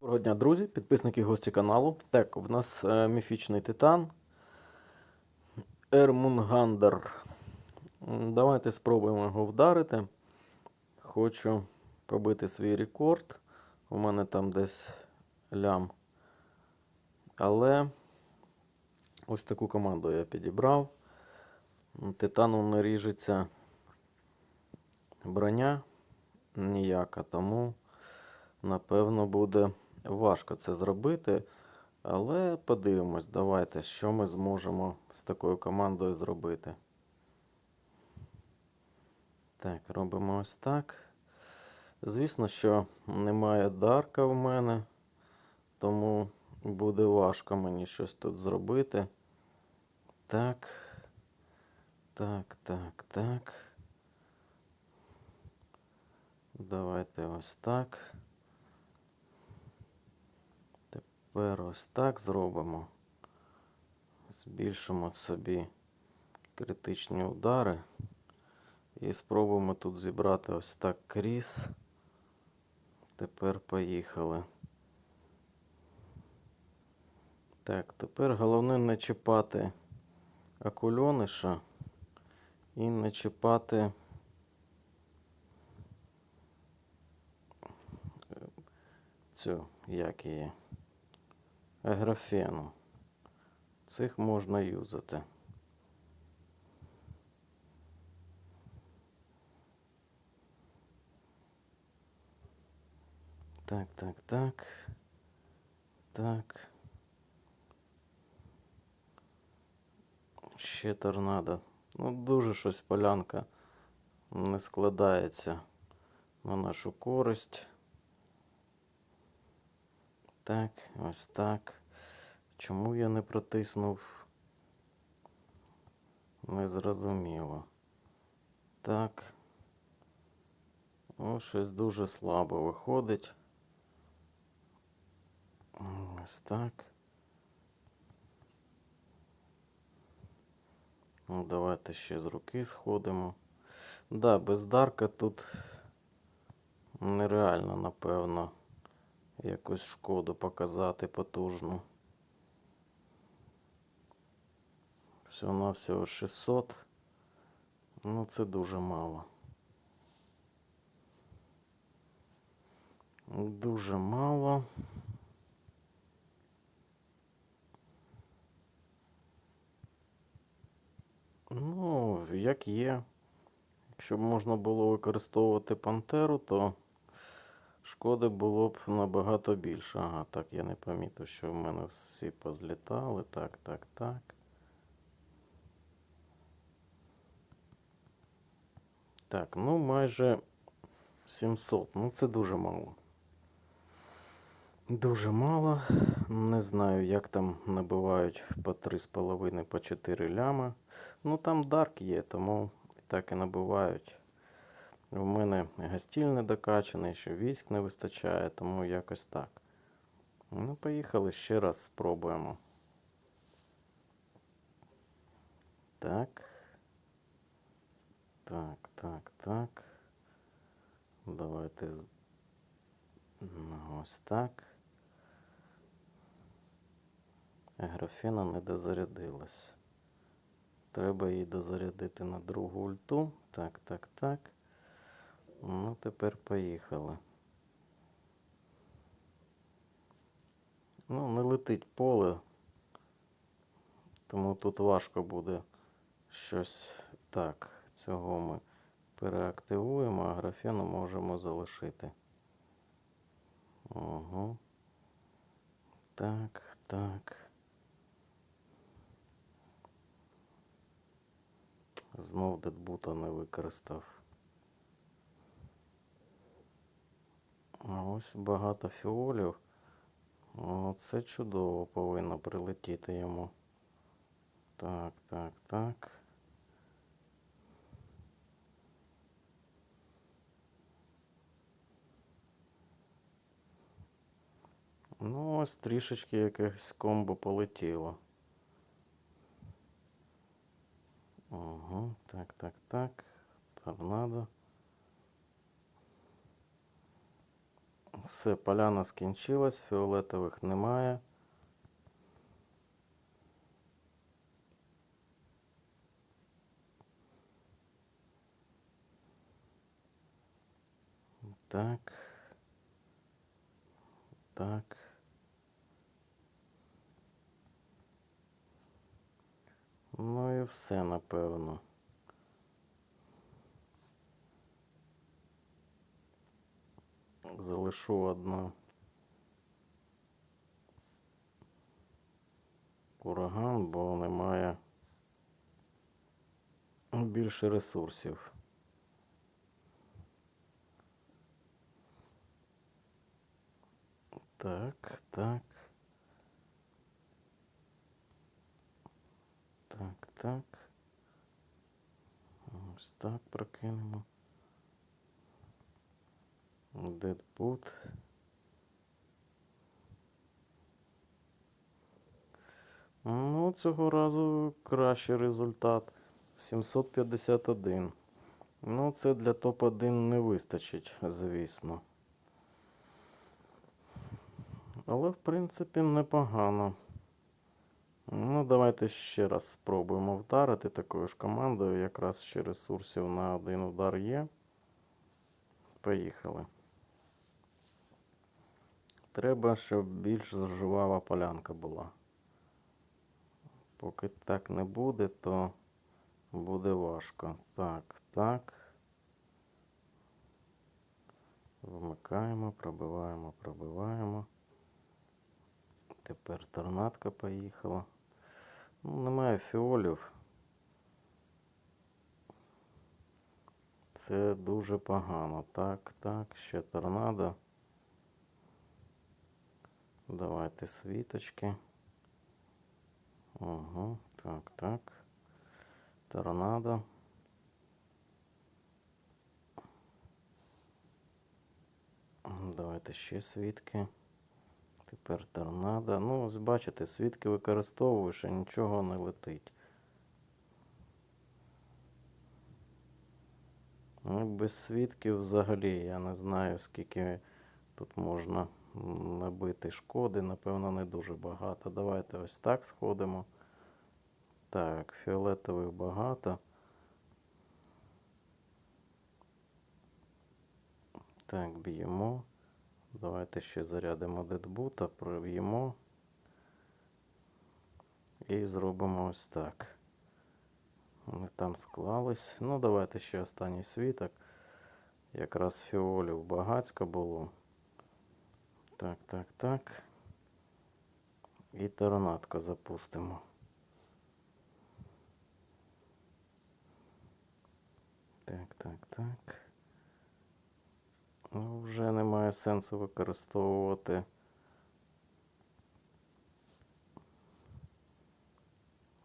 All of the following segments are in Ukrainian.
Доброго дня, друзі, підписники гості каналу. Так, в нас е, міфічний титан. Ермунгандер. Давайте спробуємо його вдарити. Хочу побити свій рекорд. У мене там десь лям. Але ось таку команду я підібрав. М, Титану не ріжеться броня ніяка, тому напевно буде важко це зробити. Але подивимось, давайте, що ми зможемо з такою командою зробити. Так, робимо ось так. Звісно, що немає дарка в мене, тому буде важко мені щось тут зробити. Так. Так, так, так. Давайте ось так. Тепер ось так зробимо. Збільшимо собі критичні удари. І спробуємо тут зібрати ось так кріс. Тепер поїхали. Так, тепер головне не чіпати акульониша і не чіпати е, цю, як її, аграфену. Цих можна юзати. Так, так, так. Так. Ще торнадо. Ну, дуже щось полянка не складається на нашу користь. Так, ось так. Чому я не протиснув? Незрозуміло. Так. О, щось дуже слабо виходить. Ось так. Ну, давайте ще з руки сходимо. Да, без дарка тут нереально, напевно, якусь шкоду показати потужну. Всього-навсього 600. Ну, це дуже мало. Дуже мало. Ну, як є. Якщо б можна було використовувати пантеру, то шкоди було б набагато більше. Ага, так, я не помітив, що в мене всі позлітали. Так, так, так. Так, ну майже 700. Ну, це дуже мало. Дуже мало. Не знаю, як там набивають по 3,5 по 4 ляма. Ну там дарк є, тому так і набивають. У мене гастіль не докачаний, що військ не вистачає, тому якось так. Ну, поїхали ще раз спробуємо. Так. Так, так, так. Давайте ось так. Графіна не дозарядилась. Треба її дозарядити на другу ульту. Так, так, так. Ну, тепер поїхали. Ну, не летить поле, тому тут важко буде щось так. Цього ми переактивуємо, а графіну можемо залишити. Угу. Так, так. Знов дедбута не використав. А ось багато фіолів. О, це чудово повинно прилетіти йому. Так, так, так. Ну, ось трішечки якесь комбо полетіло. Угу, так, так, так. Торнадо. Все, поляна скінчилась, фіолетових немає. Так. Так. Ну і все, напевно. Залишу одну. Ураган, бо немає більше ресурсів. Так, так. Так, так. Ось так прокинемо. Дедбут. Ну, цього разу кращий результат. 751. Ну, це для топ-1 не вистачить, звісно. Але, в принципі, непогано. Ну, давайте ще раз спробуємо вдарити такою ж командою. Якраз ще ресурсів на один удар є. Поїхали. Треба, щоб більш жвава полянка була. Поки так не буде, то буде важко. Так, так. Вмикаємо, пробиваємо, пробиваємо. Тепер торнадка поїхала. Ну, немає фіолів. Це дуже погано. Так, так, ще торнадо. Давайте світочки. Ага, так, так. Торнадо. Давайте ще свідки. Тепер торнадо. Ну, ось бачите, свідки використовуєш, а нічого не летить. Ну, без свідків взагалі я не знаю, скільки тут можна набити шкоди. Напевно, не дуже багато. Давайте ось так сходимо. Так, фіолетових багато. Так, б'ємо. Давайте ще зарядимо дедбута, проб'ємо. І зробимо ось так. Вони там склались. Ну, давайте ще останній світок. Якраз фіолів багацько було. Так, так, так. І торнадко запустимо. Так, так, так. Ну, вже немає сенсу використовувати.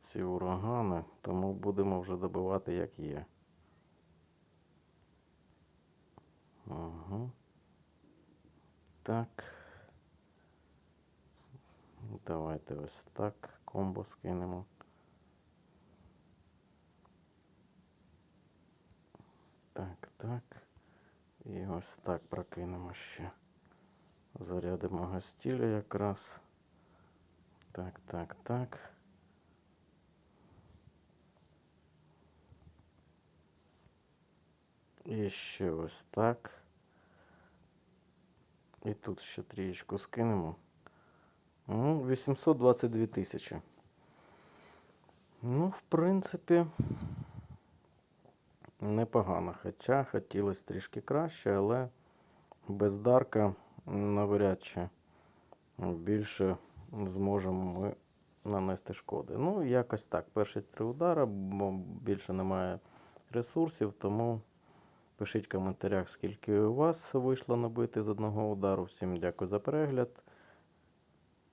Ці урагани, тому будемо вже добивати як є. Ага. Так. Давайте ось так комбо скинемо. Так, так. І ось так прокинемо ще. Зарядимо гастілля якраз. Так, так, так. І ще ось так. І тут ще трієчку скинемо. Ну, 822 тисячі. Ну, в принципі, непогано. Хоча хотілося трішки краще, але без дарка навряд чи більше зможемо ми нанести шкоди. Ну, якось так. Перші три удара, бо більше немає ресурсів, тому пишіть в коментарях, скільки у вас вийшло набити з одного удару. Всім дякую за перегляд.